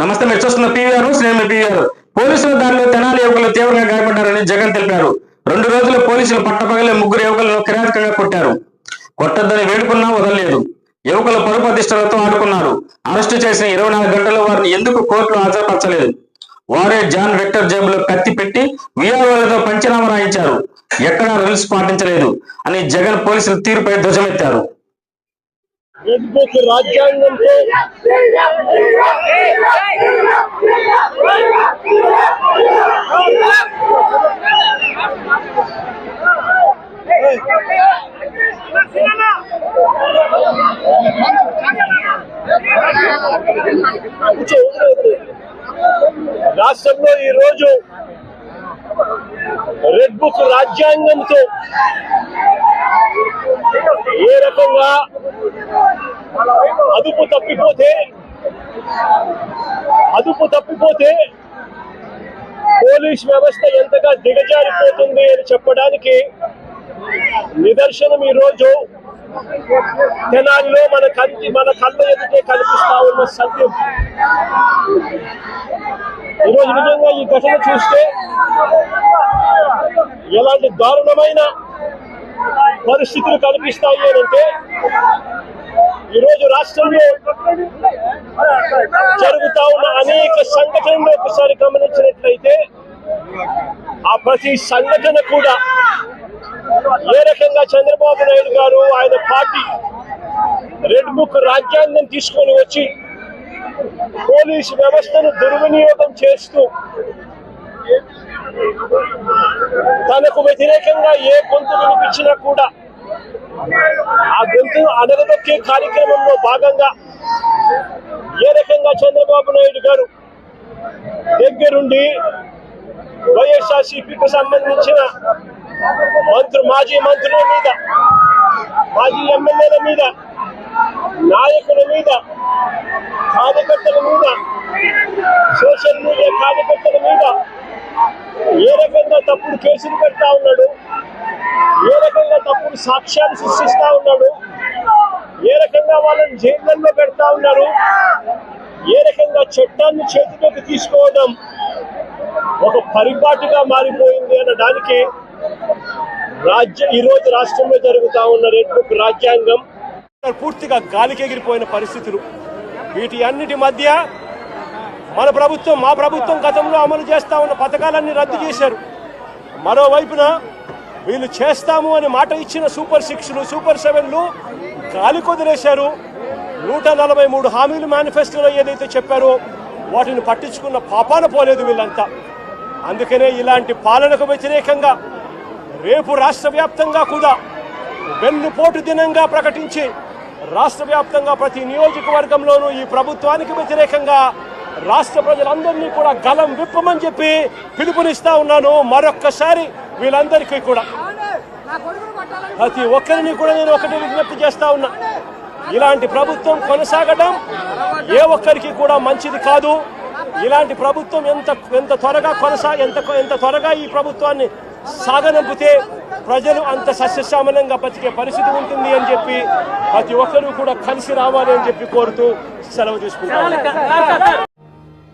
నమస్తే మీరు చూస్తున్న పీవీఆర్ నేను పీవీఆర్ పోలీసుల దారిలో తెనాలి యువకులు తీవ్రంగా గాయపడ్డారని జగన్ తెలిపారు. రెండు రోజులు పోలీసులు పట్టపగలే ముగ్గురు యువకులను కిరాతకంగా కొట్టారు. కొట్టద్దని వేడుకున్నా వదలలేదు. యువకుల పరుపు ప్రతిష్టలతో ఆడుకున్నారు. అరెస్టు చేసిన ఇరవై నాలుగు గంటల్లో వారిని ఎందుకు కోర్టులో హాజరుపరచలేదు? వారే జాన్ విక్టర్ జేబులో కత్తి పెట్టి వీఆర్ఓలతో పంచనామా రాయించారు. ఎక్కడా రూల్స్ పాటించలేదు అని జగన్ పోలీసులు తీరుపై ధ్వజమెత్తారు. రెడ్ బుక్ రాజ్యాంగంతో కూర్చో, ఉండు, ఉండు. రాష్ట్రంలో ఈ రోజు రెడ్ బుక్ రాజ్యాంగంతో ఏ రకంగా అదుపు తప్పిపోతే అదుపు తప్పిపోతే పోలీస్ వ్యవస్థ ఎంతగా దిగజారిపోతుంది అని చెప్పడానికి నిదర్శనం ఈ రోజు తెనాలిలో మన కంటి మన కళ్ళ ఎదుటే కనిపిస్తా ఉన్న సత్యం. ఈరోజు నిజంగా ఈ ఘటన చూస్తే ఎలాంటి దారుణమైన పరిస్థితులు కనిపిస్తాయి అంటే రాష్ట్రంలో జరుగుతా ఉన్న అనేక సంఘటనలు ఒకసారి గమనించినట్లయితే ఆ ప్రతి సంఘటన కూడా ఏ రకంగా చంద్రబాబు నాయుడు గారు ఆయన పార్టీ రెడ్ బుక్ రాజ్యాంగం తీసుకొని వచ్చి పోలీసు వ్యవస్థను దుర్వినియోగం చేస్తూ తనకు వ్యతిరేకంగా ఏ గొంతు వినిపించినా కూడా ఆ గొంతు అడగదొక్కే కార్యక్రమంలో భాగంగా ఏ రకంగా చంద్రబాబు నాయుడు గారు దగ్గరుండి వైఎస్ఆర్సీపీకి సంబంధించిన మంత్రు మాజీ మంత్రుల మీద మాజీ ఎమ్మెల్యేల మీద నాయకుల మీద కార్యకర్తల మీద సోషల్ మీడియా కార్యకర్తల మీద ఏ రకంగా తప్పుడు కేసులు పెడతా ఉన్నాడు ఏ రకంగా తప్పుడు సాక్ష్యాలు సృష్టిస్తా ఉన్నాడు? ఏ రకంగా వాళ్ళని జైళ్ళల్లో పెడతా ఉన్నారు? ఏ రకంగా చట్టాన్ని చేతిలోకి తీసుకోవడం ఒక పరిపాటుగా మారిపోయింది అనడానికి రాజ్య ఈ రోజు రాష్ట్రంలో జరుగుతూ ఉన్న రెడ్ రాజ్యాంగం పూర్తిగా గాలికి ఎగిరిపోయిన పరిస్థితులు. వీటి అన్నిటి మధ్య మన ప్రభుత్వం మా ప్రభుత్వం గతంలో అమలు చేస్తా ఉన్న పథకాలన్నీ రద్దు చేశారు. మరోవైపున వీళ్ళు చేస్తాము అని మాట ఇచ్చిన సూపర్ సిక్స్లు సూపర్ సెవెన్లు గాలి కొదిలేశారు. నూట నలభై మూడు హామీలు మేనిఫెస్టోలో ఏదైతే చెప్పారో వాటిని పట్టించుకున్న పాపాన పోలేదు వీళ్ళంతా. అందుకనే ఇలాంటి పాలనకు వ్యతిరేకంగా రేపు రాష్ట్ర వ్యాప్తంగా కూడా వెన్నుపోటు దినంగా ప్రకటించి రాష్ట్ర వ్యాప్తంగా ప్రతి నియోజకవర్గంలోనూ ఈ ప్రభుత్వానికి వ్యతిరేకంగా రాష్ట్ర ప్రజలందరినీ కూడా గలం విప్పమని చెప్పి పిలుపునిస్తా ఉన్నాను. మరొక్కసారి వీళ్ళందరికీ కూడా. ప్రతి ఒక్కరిని కూడా నేను ఒకటి విజ్ఞప్తి చేస్తా ఉన్నా. ఇలాంటి ప్రభుత్వం కొనసాగడం ఏ ఒక్కరికి కూడా మంచిది కాదు. ఇలాంటి ప్రభుత్వం ఎంత ఎంత త్వరగా కొనసా ఎంత ఎంత త్వరగా ఈ ప్రభుత్వాన్ని సాగనంపితే ప్రజలు అంత సస్యశ్యామలంగా బతికే పరిస్థితి ఉంటుంది అని చెప్పి ప్రతి ఒక్కరూ కూడా కలిసి రావాలి అని చెప్పి కోరుతూ సెలవు తీసుకుంటాను.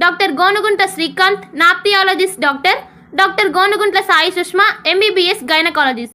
doctor Gonugunta Srikanth nephrologist doctor doctor Gonuguntla Sai Sushma MBBS gynaecologist.